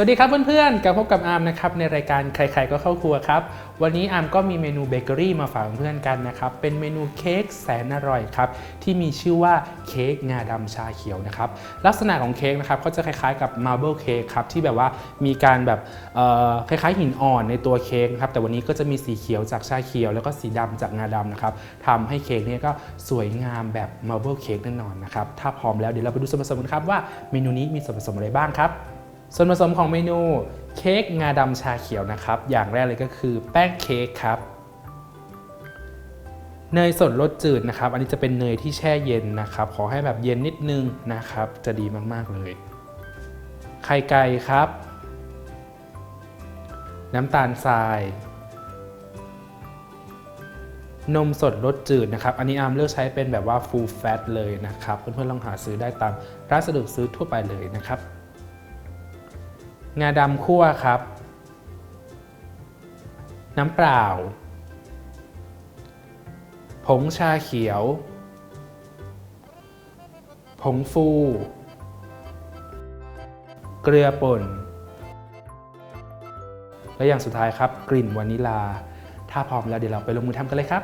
สวัสดีครับเพื่อนๆกลับพบกับอาร์มนะครับในรายการใครๆก็เข้าครัวครับ วันนี้อาร์มก็มีเมนูเบเกอรี่มาฝากเพื่อนๆกันนะครับ เป็นเมนูเค้กแสนอร่อยครับ ที่มีชื่อว่าเค้กงาดำชาเขียวนะครับ ลักษณะของเค้กนะครับก็จะคล้ายๆกับมาร์เบิลเค้กครับ ที่แบบว่ามีการแบบคล้ายๆหินอ่อนในตัวเค้กครับ แต่วันนี้ก็จะมีสีเขียวจากชาเขียว แล้วก็สีดำจากงาดำนะครับทำให้เค้กเนี่ยก็สวยงามแบบมาร์เบิลเค้กแน่นอนนะครับถ้าพร้อมแล้วเดี๋ยวเราไปดูส่วนผสมกันครับว่าเมนูนี้มีส่วนผสมอะไรบ้างครับ ส่วนผสมของเมนูเค้กงาดำชาเขียวนะครับ อย่างแรกเลยก็คือแป้งเค้กครับเนยสดรสจืดนะครับ อันนี้จะเป็นเนยที่แช่เย็นนะครับ ขอให้แบบเย็นนิดนึงนะครับ จะดีมาก ๆ เลย ไข่ไก่ครับ น้ำตาลทราย นมสดรสจืดนะครับ อันนี้อาร์มเลือกใช้เป็นแบบว่า full fat เลยนะครับ เพื่อนๆลองหาซื้อได้ตามร้านสะดวกซื้อทั่วไปเลยนะครับ งาดำคั่วครับ น้ำเปล่า ผงชาเขียว ผงฟู เกลือป่น และอย่างสุดท้ายครับ กลิ่นวานิลา ถ้าพร้อมแล้วเดี๋ยวเราไปลงมือทำกันเลยครับ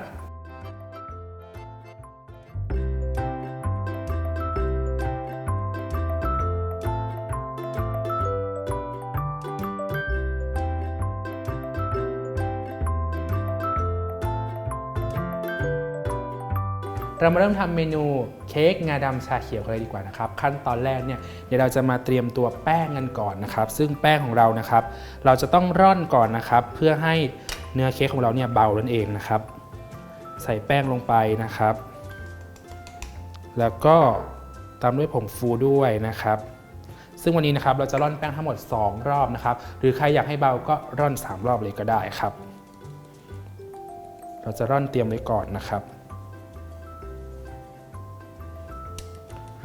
เรามาเริ่มทำเมนูเค้กงาดำชาเขียวกันเลยดีกว่านะครับ ขั้นตอนแรกเนี่ยเดี๋ยวเราจะมาเตรียมตัวแป้งกันก่อนนะครับ ซึ่งแป้งของเรานะครับ เราจะต้องร่อนก่อนนะครับ เพื่อให้เนื้อเค้กของเราเนี่ยเบานั่นเองนะครับ ใส่แป้งลงไปนะครับ แล้วก็ตามด้วยผงฟูด้วยนะครับ ซึ่งวันนี้นะครับเราจะร่อนแป้งทั้งหมด 2 รอบนะครับ หรือใครอยากให้เบาก็ร่อน 3 รอบเลยก็ได้ครับ เราจะร่อนเตรียมไว้ก่อนนะครับ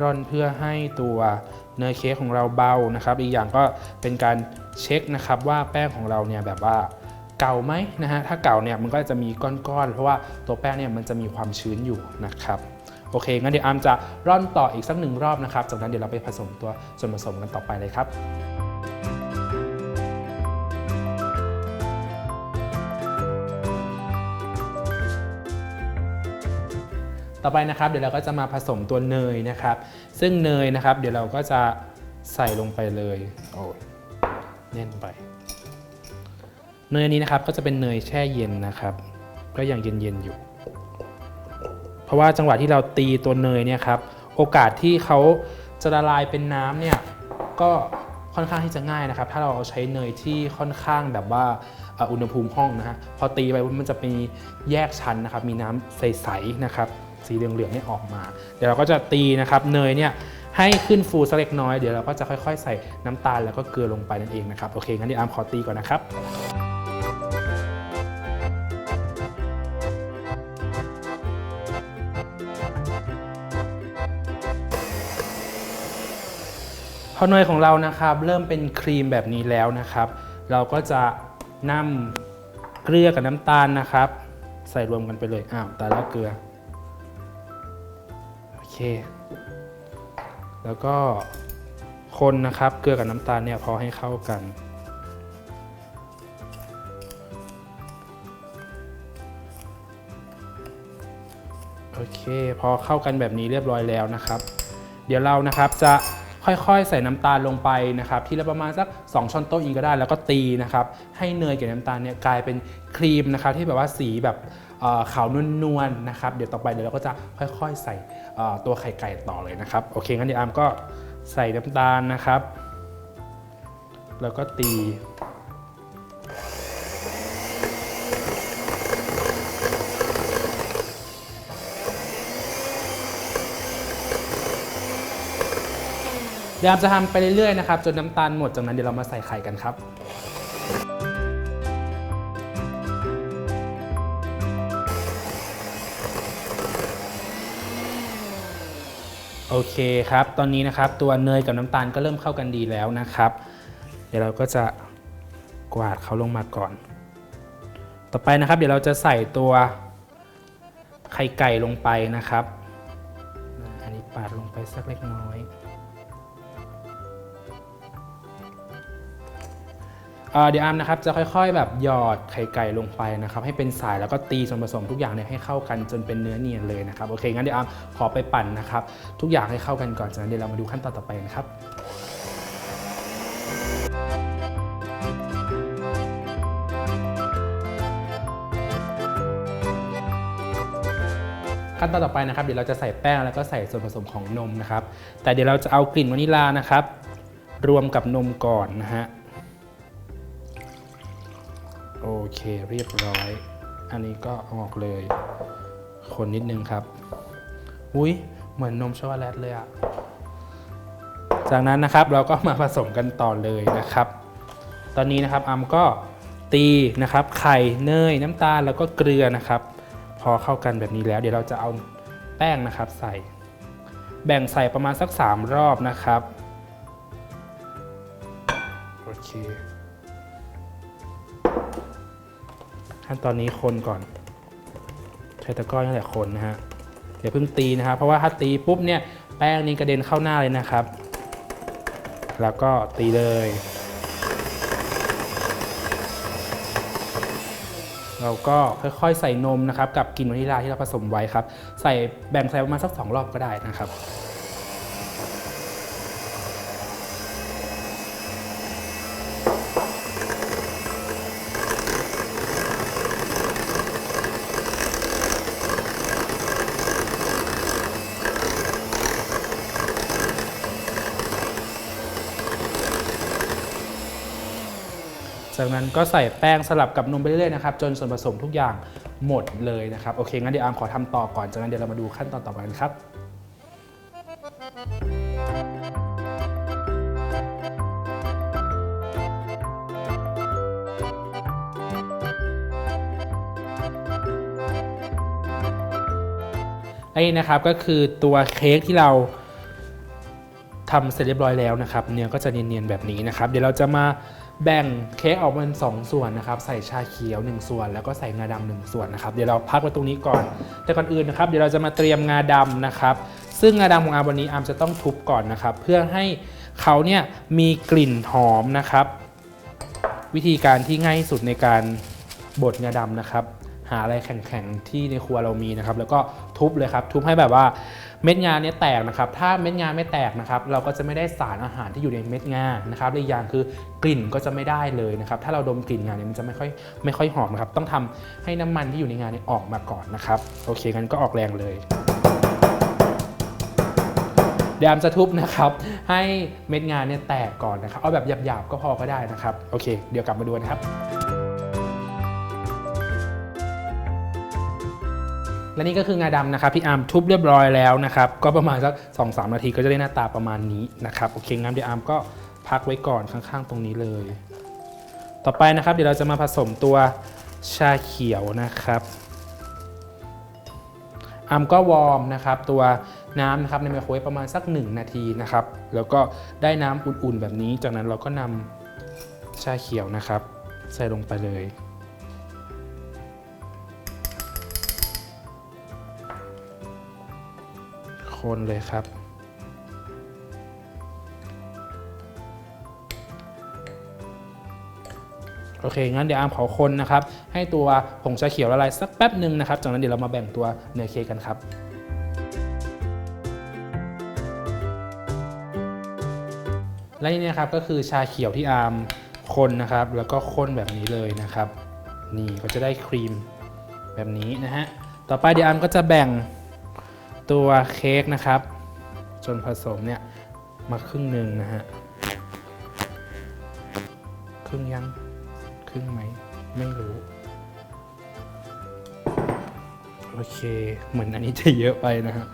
ร่อนเพื่อให้ตัวเนยเค้กของเราเบานะครับ อีกอย่างก็เป็นการเช็คนะครับว่าแป้งของเราเนี่ยแบบว่าเก่าไหมนะฮะถ้าเก่าเนี่ยมันก็จะมีก้อนๆ เพราะว่าตัวแป้งเนี่ยมันจะมีความชื้นอยู่นะครับโอเคงั้นเดี๋ยวอาร์มจะร่อนต่ออีกสักหนึ่งรอบนะครับจากนั้นเดี๋ยวเราไปผสมตัวส่วนผสมกันต่อไปเลยครับ ต่อไปนะครับ เดี๋ยวเราก็จะมาผสมตัวเนยนะครับ ซึ่งเนยนะครับ เดี๋ยวเราก็จะใส่ลงไปเลยโอ้ยแน่นไป เนยอันนี้นะครับก็จะเป็นเนยแช่เย็นนะครับ ก็ยังเย็นๆอยู่ เพราะว่าจังหวะที่เราตีตัวเนยเนี่ยครับโอกาสที่เขาจะละลายเป็นน้ำเนี่ยก็ค่อนข้างที่จะง่ายนะครับ ถ้าเราเอาใช้เนยที่ค่อนข้างแบบว่าเอ่ออุณหภูมิห้องนะฮะพอตีไปมันจะมีแยกชั้นนะครับ มีน้ำใสๆนะครับ สีเหลืองๆเนี่ยออกมา เดี๋ยวเราก็จะตีนะครับเนยเนี่ยให้ขึ้นฟูสักเล็กน้อยเดี๋ยวเราก็จะค่อยๆ ใส่น้ำตาลแล้วก็เกลือลงไปนั่นเองนะครับโอเคงั้นเดี๋ยวอาร์มขอตีก่อนนะครับพอเนยของเรานะครับเริ่มเป็นครีมแบบนี้แล้วนะครับ เราก็จะนำเกลือกับน้ำตาลนะครับ ใส่รวมกันไปเลยอ้าวตาแล้วเกลือ เคแล้วก็คนนะครับเกลือกับน้ำตาลเนี่ยพอให้เข้ากัน โอเค พอเข้ากันแบบนี้เรียบร้อยแล้วนะครับ เดี๋ยวเรานะครับจะ ค่อยๆ ใส่น้ำตาลลงไปนะครับทีละประมาณสัก 2ช้อนโต๊ะเองก็ได้ แล้วก็ตีนะครับให้เนยกับน้ำตาลเนี่ยกลายเป็นครีมนะครับที่แบบว่าสีแบบขาวนวลๆนะครับเดี๋ยวต่อไปเดี๋ยวเราก็จะค่อยๆ ใส่ตัวไข่ไก่ต่อเลยนะครับโอเคงั้นเดี๋ยวอามก็ใส่น้ำตาลนะครับ แล้วก็ตี เดี๋ยวอามจะทำไปเรื่อยๆนะครับจนน้ำตาลหมดจากนั้นเดี๋ยวเรามาใส่ไข่กันครับโอเคครับ ตอนนี้นะครับตัวเนยกับน้ำตาลก็เริ่มเข้ากันดีแล้วนะครับ เดี๋ยวเราก็จะกวาดเขาลงมาก่อน ต่อไปนะครับ เดี๋ยวเราจะใส่ตัวไข่ไก่ลงไปนะครับ อันนี้ปาดลงไปสักเล็กน้อย เดี๋ยวอาร์มนะครับจะค่อยๆ แบบหยอดไข่ไก่ลงไปนะครับให้เป็นสายแล้วก็ตีส่วนผสมทุกอย่างเนี่ยให้เข้ากันจนเป็นเนื้อเนียนเลยนะครับโอเคงั้นเดี๋ยวอาร์มขอไปปั่นนะครับทุกอย่างให้เข้ากันก่อนจากนั้นเดี๋ยวเรามาดูขั้นตอนต่อไปนะครับขั้นตอนต่อไปนะครับเดี๋ยวเราจะใส่แป้งแล้วก็ใส่ส่วนผสมของนมนะครับแต่เดี๋ยวเราจะเอากลิ่นวานิลลานะครับรวมกับนมก่อนนะฮะ เคเรียบร้อย อันนี้ก็เอาออกเลย คนนิดนึงครับ อุ้ยเหมือนนมช็อกโกแลตเลยอะจากนั้นนะครับเราก็มาผสมกันต่อเลยนะครับ ตอนนี้นะครับอัมก็ตีนะครับ ไข่เนยน้ำตาลแล้วก็เกลือนะครับ พอเข้ากันแบบนี้แล้ว เดี๋ยวเราจะเอาแป้งนะครับใส่ แบ่งใส่ประมาณสัก 3 รอบนะครับโอเค ขั้นตอนนี้คนก่อน ใช้ตะกร้อนี่แหละคนนะฮะอย่าเพิ่งตีนะครับ เพราะว่าถ้าตีปุ๊บเนี่ยแป้งนี้กระเด็นเข้าหน้าเลยนะครับ แล้วก็ตีเลย เราก็ค่อยๆใส่นมนะครับ กับกลิ่นวานิลลาที่เราผสมไว้ครับ ใส่แบ่งใส่ประมาณสักสองรอบก็ได้นะครับ จากนั้นก็ใส่แป้งสลับกับนมไปเรื่อยๆนะครับจนส่วนผสมทุกอย่างหมดเลยนะครับโอเคงั้นเดี๋ยวอาร์มขอทำต่อก่อนจากนั้นเดี๋ยวเรามาดูขั้นตอนต่อไปกันครับไอ้นะครับก็คือตัวเค้กที่เราทำเสร็จเรียบร้อยแล้วนะครับ เนื้อก็จะเนียนๆแบบนี้นะครับ เดี๋ยวเราจะมา แบ่งเค้กออกเป็น2ส่วนนะครับ ใส่ชาเขียว 1 ส่วน แล้วก็ใส่งาดำหนึ่งส่วนนะครับ เดี๋ยวเราพักไว้ตรงนี้ก่อน แต่ก่อนอื่นนะครับ เดี๋ยวเราจะมาเตรียมงาดำนะครับ ซึ่งงาดำของอาร์มวันนี้อาร์มจะต้องทุบก่อนนะครับ เพื่อให้เขาเนี่ยมีกลิ่นหอมนะครับ วิธีการที่ง่ายสุดในการบดงาดำนะครับ หาอะไรแข็งๆที่ในครัวเรามีนะครับ แล้วก็ทุบเลยครับ ทุบให้แบบว่า เม็ดงาเนี่ยแตกนะครับ ถ้าเม็ดงาไม่แตกนะครับ เราก็จะไม่ได้สารอาหารที่อยู่ในเม็ดงานะครับและอีกอย่างคือกลิ่นก็จะไม่ได้เลยนะครับ ถ้าเราดมกลิ่นงาเนี่ยมันจะไม่ค่อยไม่ค่อยหอมนะครับ ต้องทำให้น้ำมันที่อยู่ในงาเนี่ยออกมาก่อนนะครับ โอเคงั้นก็ออกแรงเลยเดี๋ยวอามจะทุบนะครับให้เม็ดงานเนี่ยแตกก่อนนะครับ เอาแบบหยาบๆก็พอก็ได้นะครับ โอเค เดี๋ยวกลับมาดูนะครับ และนี่ก็คืองาดำนะครับพี่อาร์มทุบเรียบร้อยแล้วนะครับก็ประมาณสัก2อสนาทีก็จะได้หน้าตาประมาณนี้นะครับโอเคงั้นเดี๋ยวอาร์มก็พักไว้ก่อนข้างๆ ตรงนี้เลย ต่อไปนะครับเดี๋ยวเราจะมาผสมตัวชาเขียวนะครับอาร์มก็วอร์มนะครับตัวน้ำนะครับในไมโครเวฟประมาณสัก 1 นาทีนะครับแล้วก็ได้น้ำอุ่นๆแบบนี้ จากนั้นเราก็นำชาเขียวนะครับ ใส่ลงไปเลย คนเลยครับ โอเค งั้นเดี๋ยวอาร์มขอคนนะครับ ให้ตัวผงชาเขียวละลายสักแป๊บหนึ่งนะครับ จากนั้นเดี๋ยวเรามาแบ่งตัวเนยเค้กกันครับและนี่นะครับก็คือชาเขียวที่อาร์มคนนะครับ แล้วก็ข้นแบบนี้เลยนะครับ นี่ก็จะได้ครีมแบบนี้นะฮะต่อไปเดี๋ยวอาร์มก็จะแบ่ง ตัวเค้กนะครับ จนผสมเนี่ยมาครึ่งหนึ่งนะฮะครึ่งยังครึ่งไหมไม่รู้ โอเค เหมือนอันนี้จะเยอะไปนะฮะ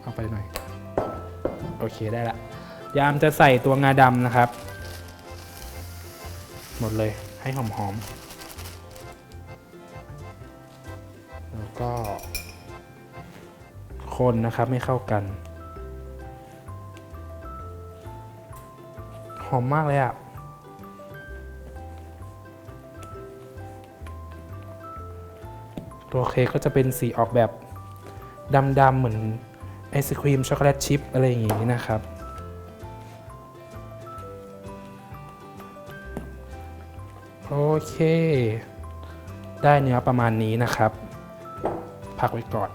เอาไปหน่อย โอเคได้ละ ยามจะใส่ตัวงาดำนะครับ หมดเลยให้หอมๆแล้วก็ คนนะครับไม่เข้ากัน หอมมากเลยอะตัวเค้กก็จะเป็นสีออกแบบดำๆเหมือนไอศครีมช็อกโกแลตชิพอะไรอย่างงี้นะครับ โอเค ได้เนื้อประมาณนี้นะครับ พักไว้ก่อน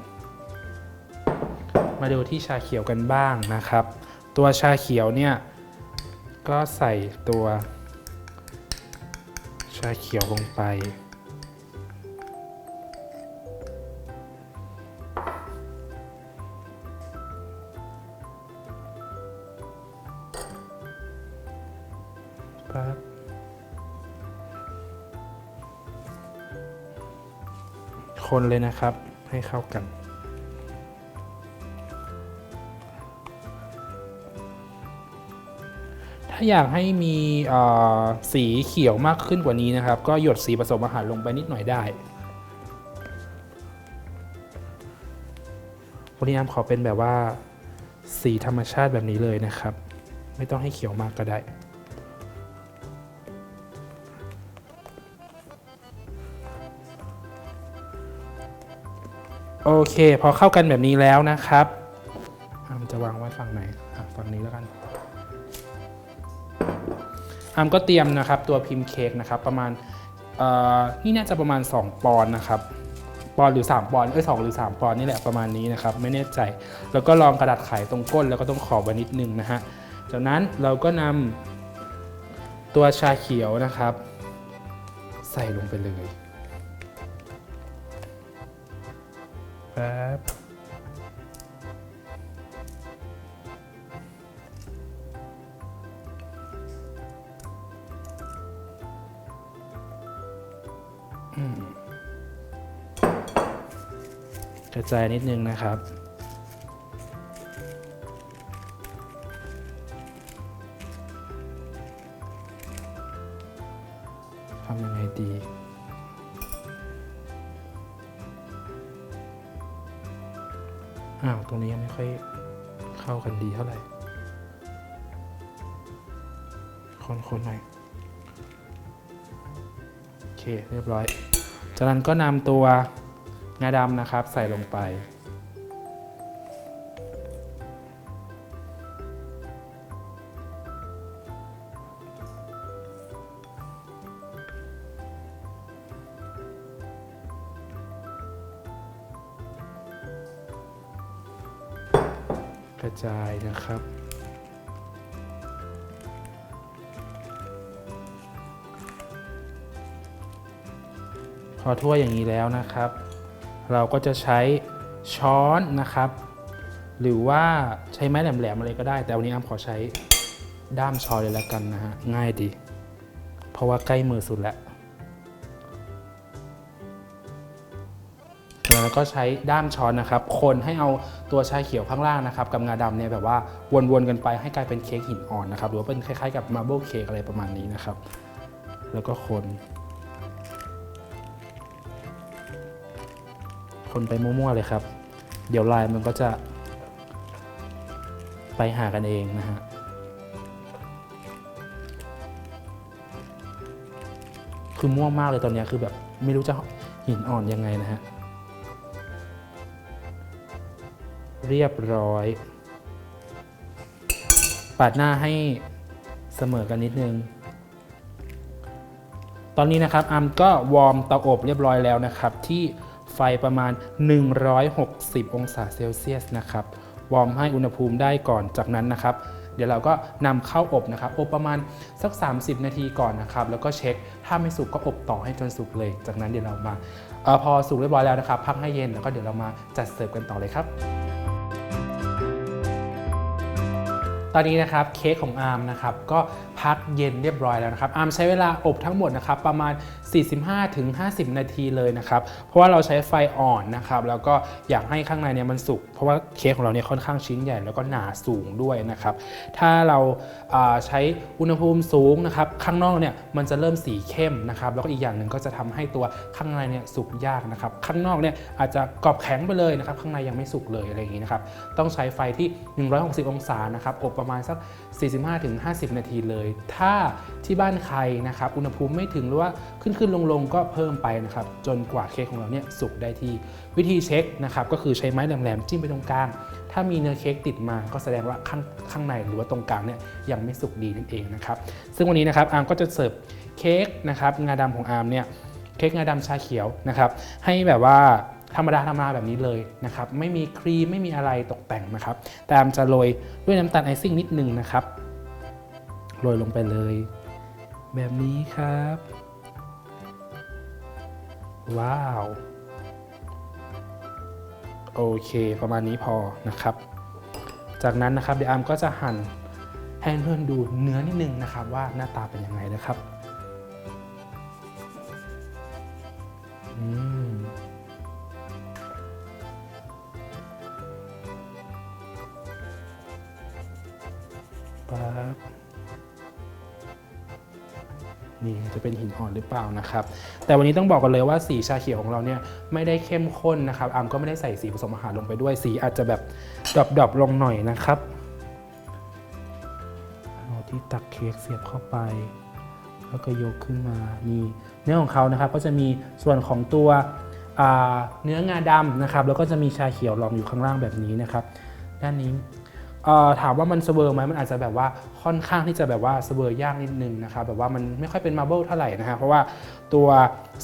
มาดูที่ชาเขียวกันบ้างนะครับ ตัวชาเขียวเนี่ยก็ใส่ตัว ชาเขียวลงไปปั๊บคนเลยนะครับให้เข้ากันาอยากให้มีสีเขียวมากขึ้นกว่านี้นะครับ ก็หยดสีผสมอาหารลงไปนิดหน่อยได้วันนี้อ้ำขอเป็นแบบว่าสีธรรมชาติแบบนี้เลยนะครับ ไม่ต้องให้เขียวมากก็ได้โอเค พอเข้ากันแบบนี้แล้วนะครับอะมันจะวางไว้ฝั่งไหนฝั่งนี้แล้วกัน อามก็เตรียมนะครับตัวพิมพ์เค้กนะครับประมาณนี่น่าจะประมาณ 2 ปอนด์นะครับปอนหรือ 3 ปอนเอ้ยสหรือ 3 ปอนนี่แหละประมาณนี้นะครับไม่แน่ใจ แล้วก็ลองกระดาษไขตรงก้นแล้วก็ต้องขอบไว้นิดนึงนะฮะจากนั้นเราก็นำตัวชาเขียวนะครับ ใส่ลงไปเลยแป๊บ กระจายนิดนึงนะครับ ทำยังไงดีอ้าว ตรงนี้ยังไม่ค่อยเข้ากันดีเท่าไหร่ คนๆหน่อย โอเค เรียบร้อย จากนั้นก็นำตัวงาดำนะครับใส่ลงไป กระจายนะครับ พอทั่วอย่างนี้แล้วนะครับ เราก็จะใช้ช้อนนะครับ หรือว่าใช้ไม้แหลมๆอะไรก็ได้ แต่วันนี้อ้ำขอใช้ด้ามช้อนเลยแล้วกันนะฮะง่ายดี เพราะว่าใกล้มือสุดแล้วแล้วก็ใช้ด้ามช้อนนะครับ คนให้เอาตัวชาเขียวข้างล่างนะครับ กับงาดำเนี่ยแบบว่าวนๆกันไปให้กลายเป็นเค้กหินอ่อนนะครับ หรือว่าเป็นคล้ายๆกับมาร์เบิลเค้กอะไรประมาณนี้นะครับ แล้วก็คน คนไปมั่วๆเลยครับ เดี๋ยวลายมันก็จะ ไปหากันเองนะฮะคือมั่วมากเลยตอนนี้คือแบบไม่รู้จะหินอ่อนยังไงนะฮะเรียบร้อย ปาดหน้าให้เสมอกันนิดนึง ตอนนี้นะครับอาร์มก็วอร์มเตาอบเรียบร้อยแล้วนะครับที่ ไฟประมาณ 160 องศาเซลเซียสนะครับ วอร์มให้อุณหภูมิได้ก่อนจากนั้นนะครับ เดี๋ยวเราก็นำเข้าอบนะครับ อบประมาณสัก 30 นาทีก่อนนะครับ แล้วก็เช็ค ถ้าไม่สุกก็อบต่อให้จนสุกเลย จากนั้นเดี๋ยวเรามาออพอสุกเรียบร้อยแล้วนะครับ พักให้เย็นแล้วก็เดี๋ยวเรามาจัดเสิร์ฟกันต่อเลยครับตอนนี้นะครับเค้กของอาร์มนะครับก็ พักเย็นเรียบร้อยแล้วนะครับ อาร์มใช้เวลาอบทั้งหมดนะครับประมาณ 45-50 นาทีเลยนะครับ เพราะว่าเราใช้ไฟอ่อนนะครับ แล้วก็อยากให้ข้างในเนี่ยมันสุก เพราะว่าเค้กของเราเนี่ยค่อนข้างชิ้นใหญ่แล้วก็หนาสูงด้วยนะครับ ถ้าเราอ่าใช้อุณหภูมิสูงนะครับ ข้างนอกเนี่ยมันจะเริ่มสีเข้มนะครับ แล้วก็อีกอย่างหนึ่งก็จะทำให้ตัวข้างในเนี่ยสุกยากนะครับ ข้างนอกเนี่ยอาจจะกรอบแข็งไปเลยนะครับ ข้างในยังไม่สุกเลยอะไรอย่างนี้นะครับ ต้องใช้ไฟที่ 160 องศานะครับ อบประมาณสัก 45-50 นาทีเลยถ้าที่บ้านใครนะครับอุณหภูมิไม่ถึงหรือว่าขึ้นขึ้นลงลงก็เพิ่มไปนะครับจนกว่าเค้กของเราเนี่ยสุกได้ที่วิธีเช็คนะครับก็คือใช้ไม้แหลมๆจิ้มไปตรงกลางถ้ามีเนื้อเค้กติดมาก็แสดงว่าข้างข้างในหรือว่าตรงกลางเนี่ยยังไม่สุกดีนั่นเองนะครับซึ่งวันนี้นะครับอาร์มก็จะเสิร์ฟเค้กนะครับงาดำของอาร์มเนี่ยเค้กงาดำชาเขียวนะครับให้แบบว่าธรรมดาธรรมดาแบบนี้เลยนะครับไม่มีครีมไม่มีอะไรตกแต่งนะครับแต่อาร์มจะโรยด้วยน้ำตาลไอซิ่งนิดนึงนะครับ โรยลงไปเลย แบบนี้ครับ ว้าว โอเค ประมาณนี้พอนะครับ จากนั้นนะครับเดี๋ยวอาร์มก็จะหั่นให้เพื่อนๆดูเนื้อนิดนึงนะครับ ว่าหน้าตาเป็นยังไงนะครับอืมปั๊บ นี่จะเป็นหินอ่อนหรือเปล่านะครับ แต่วันนี้ต้องบอกกันเลยว่าสีชาเขียวของเราเนี่ยไม่ได้เข้มข้นนะครับอามก็ไม่ได้ใส่สีผสมอาหารลงไปด้วย สีอาจจะแบบดรอปๆลงหน่อยนะครับเอาที่ตักเค้กเสียบเข้าไป แล้วก็ยกขึ้นมานี่เนื้อของเขานะครับก็จะมีส่วนของตัวเนื้องาดำนะครับ แล้วก็จะมีชาเขียวรองอยู่ข้างล่างแบบนี้นะครับ ด้านนี้ ถามว่ามันเสเวอร์ไหมมันอาจจะแบบว่าค่อนข้างที่จะแบบว่าเสเวอร์ยากนิดนึงนะครับแบบว่ามันไม่ค่อยเป็นมาร์เบิลเท่าไหร่นะฮะเพราะว่าตัว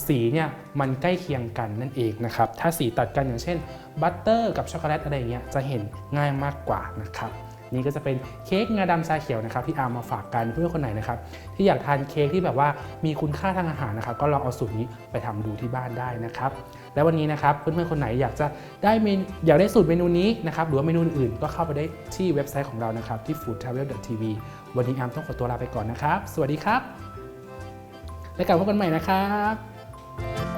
สีเนี่ยมันใกล้เคียงกันนั่นเองนะครับถ้าสีตัดกันอย่างเช่นบัตเตอร์กับช็อกโกแลตอะไรเงี้ยจะเห็นง่ายมากกว่านะครับ นี่ก็จะเป็นเค้กงาดำชาเขียวนะครับที่อาร์มมาฝากกันเพื่อนคนไหนนะครับที่อยากทานเค้กที่แบบว่ามีคุณค่าทางอาหารนะครับ ก็ลองเอาสูตรนี้ไปทำดูที่บ้านได้นะครับ และวันนี้นะครับเพื่อนๆคนไหนอยากจะได้เมนอยากได้สูตรเมนูนี้นะครับหรือว่าเมนูอื่นก็เข้าไปได้ที่เว็บไซต์ของเรานะครับที่ foodtravel.tv วันนี้อาร์มต้องขอตัวลาไปก่อนนะครับ สวัสดีครับ และกลับพบกันใหม่นะครับ